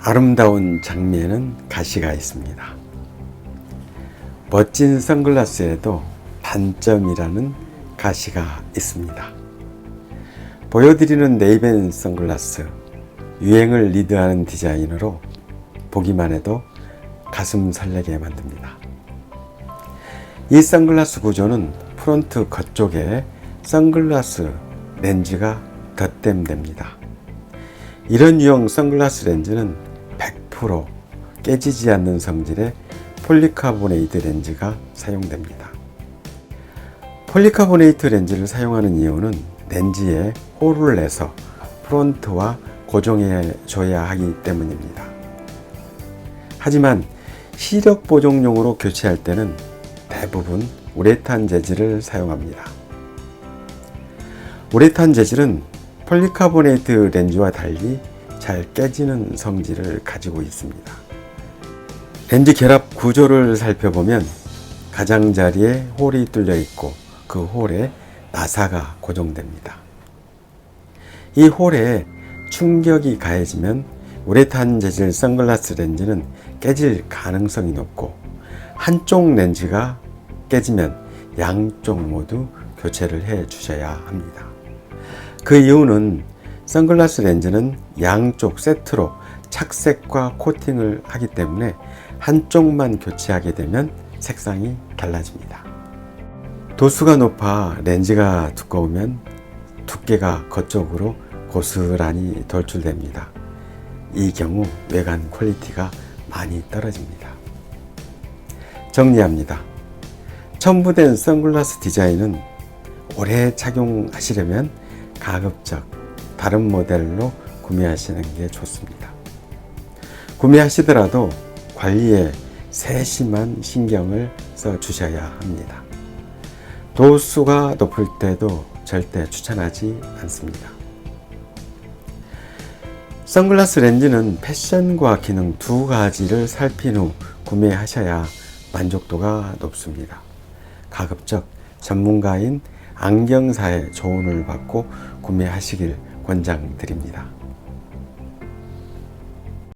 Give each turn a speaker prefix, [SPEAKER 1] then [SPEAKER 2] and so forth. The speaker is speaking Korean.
[SPEAKER 1] 아름다운 장미에는 가시가 있습니다. 멋진 선글라스에도 단점이라는 가시가 있습니다. 보여드리는 네이벤 선글라스, 유행을 리드하는 디자인으로 보기만 해도 가슴 설레게 만듭니다. 이 선글라스 구조는 프론트 겉쪽에 선글라스 렌즈가 덧댐됩니다. 이런 유형 선글라스 렌즈는 100% 깨지지 않는 성질의 폴리카보네이트 렌즈가 사용됩니다. 폴리카보네이트 렌즈를 사용하는 이유는 렌즈에 홀을 내서 프론트와 고정해 줘야 하기 때문입니다. 하지만 시력 보정용으로 교체할 때는 대부분 우레탄 재질을 사용합니다. 우레탄 재질은 폴리카보네이트 렌즈와 달리 잘 깨지는 성질을 가지고 있습니다. 렌즈 결합 구조를 살펴보면 가장자리에 홀이 뚫려 있고 그 홀에 나사가 고정됩니다. 이 홀에 충격이 가해지면 우레탄 재질 선글라스 렌즈는 깨질 가능성이 높고 한쪽 렌즈가 깨지면 양쪽 모두 교체를 해 주셔야 합니다. 그 이유는 선글라스 렌즈는 양쪽 세트로 착색과 코팅을 하기 때문에 한쪽만 교체하게 되면 색상이 달라집니다. 도수가 높아 렌즈가 두꺼우면 두께가 겉쪽으로 고스란히 돌출됩니다. 이 경우 외관 퀄리티가 많이 떨어집니다. 정리합니다. 첨부된 선글라스 디자인은 오래 착용하시려면 가급적 다른 모델로 구매하시는 게 좋습니다. 구매하시더라도 관리에 세심한 신경을 써 주셔야 합니다. 도수가 높을 때도 절대 추천하지 않습니다. 선글라스 렌즈는 패션과 기능 두 가지를 살핀 후 구매하셔야 만족도가 높습니다. 가급적 전문가인 안경사의 조언을 받고 구매하시길 권장드립니다.